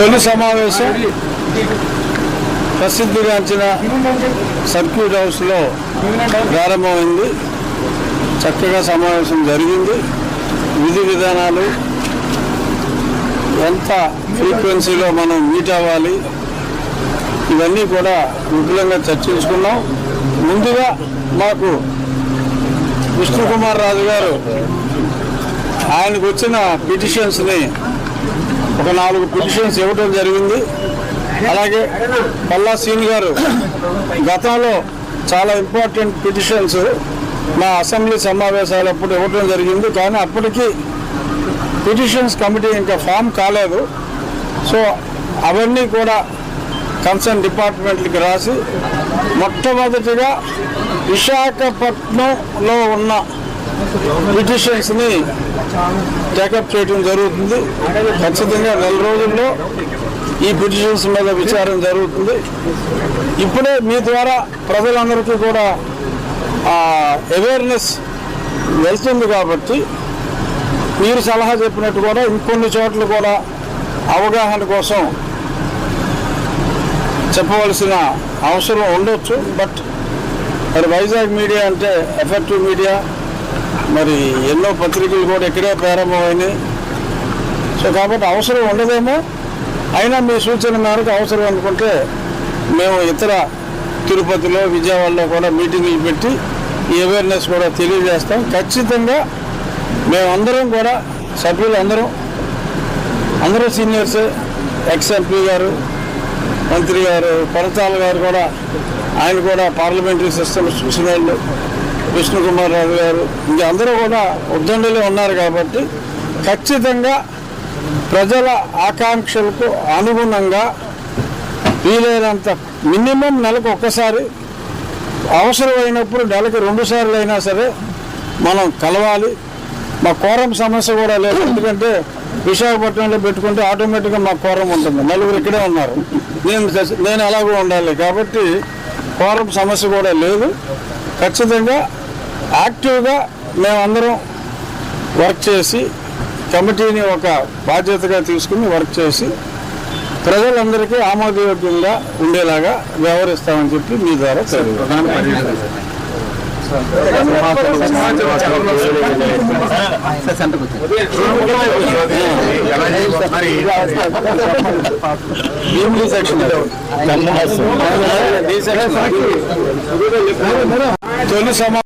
తొలి సమావేశం ప్రసిద్ధిగాంచిన సర్క్యూట్ హౌస్లో ప్రారంభమైంది. చక్కగా సమావేశం జరిగింది. విధి విధానాలు ఎంత ఫ్రీక్వెన్సీలో మనం మీట్ అవ్వాలి ఇవన్నీ కూడా విపులంగా చర్చించుకున్నాం. ముందుగా మాకు విష్ణుకుమార్ రాజు గారు ఆయనకు వచ్చిన పిటిషన్స్ని ఒక నాలుగు పిటిషన్స్ ఇవ్వటం జరిగింది. అలాగే పల్లా సీన్ గారు గతంలో చాలా ఇంపార్టెంట్ పిటిషన్స్ మా అసెంబ్లీ సమావేశాలప్పుడు ఇవ్వటం జరిగింది. కానీ అప్పటికి పిటిషన్స్ కమిటీ ఇంకా ఫామ్ కాలేదు. సో అవన్నీ కూడా కన్సర్న్ డిపార్ట్మెంట్లకి రాసి మొట్టమొదటిగా విశాఖపట్నంలో ఉన్న పిటిషన్స్ని టేకప్ చేయడం జరుగుతుంది. ఖచ్చితంగా నెల రోజుల్లో ఈ పిటిషన్స్ మీద విచారణ జరుగుతుంది. ఇప్పుడే మీ ద్వారా ప్రజలందరికీ కూడా అవేర్నెస్ వెళ్తుంది కాబట్టి మీరు సలహా చెప్పినట్టు కూడా ఇంకొన్ని చోట్ల కూడా అవగాహన కోసం చెప్పవలసిన అవసరం ఉండొచ్చు. బట్ మరి వైజాగ్ మీడియా అంటే ఎఫెక్టివ్ మీడియా మరి ఎన్నో పత్రికలు కూడా ఇక్కడే ప్రారంభమైనాయి. సో కాబట్టి అవసరం ఉండదేమో. అయినా మీ సూచన మేరకు అవసరం అనుకుంటే మేము ఇతర తిరుపతిలో విజయవాడలో కూడా మీటింగ్లు పెట్టి ఈ అవేర్నెస్ కూడా తెలియజేస్తాం. ఖచ్చితంగా మేమందరం కూడా సభ్యులు అందరం అందరూ సీనియర్స్ ఎక్స్ ఎంపీ గారు మంత్రి గారు కొరతాల గారు కూడా ఆయన కూడా పార్లమెంటరీ సిస్టమ్ చూసినాళ్ళు విష్ణుకుమార్ రావు గారు. ఇంకా అందరూ కూడా ఉద్దండలో ఉన్నారు కాబట్టి ఖచ్చితంగా ప్రజల ఆకాంక్షలకు అనుగుణంగా వీలైనంత మినిమం నెలకు ఒక్కసారి అవసరమైనప్పుడు నెలకు రెండు సార్లు అయినా సరే మనం కలవాలి. మా కోరం సమస్య కూడా లేదు. ఎందుకంటే విశాఖపట్నంలో పెట్టుకుంటే ఆటోమేటిక్గా మా కోరం ఉంటుంది. నలుగురు ఇక్కడే ఉన్నారు. నేను నేను అలాగే ఉండాలి. కాబట్టి కోరం సమస్య కూడా లేదు. ఖచ్చితంగా యాక్టివ్గా మేమందరం వర్క్ చేసి కమిటీని ఒక బాధ్యతగా తీసుకుని వర్క్ చేసి ప్రజలందరికీ ఆమోదయోగ్యంగా ఉండేలాగా వ్యవహరిస్తామని చెప్పి మీ ద్వారా తొలి సమా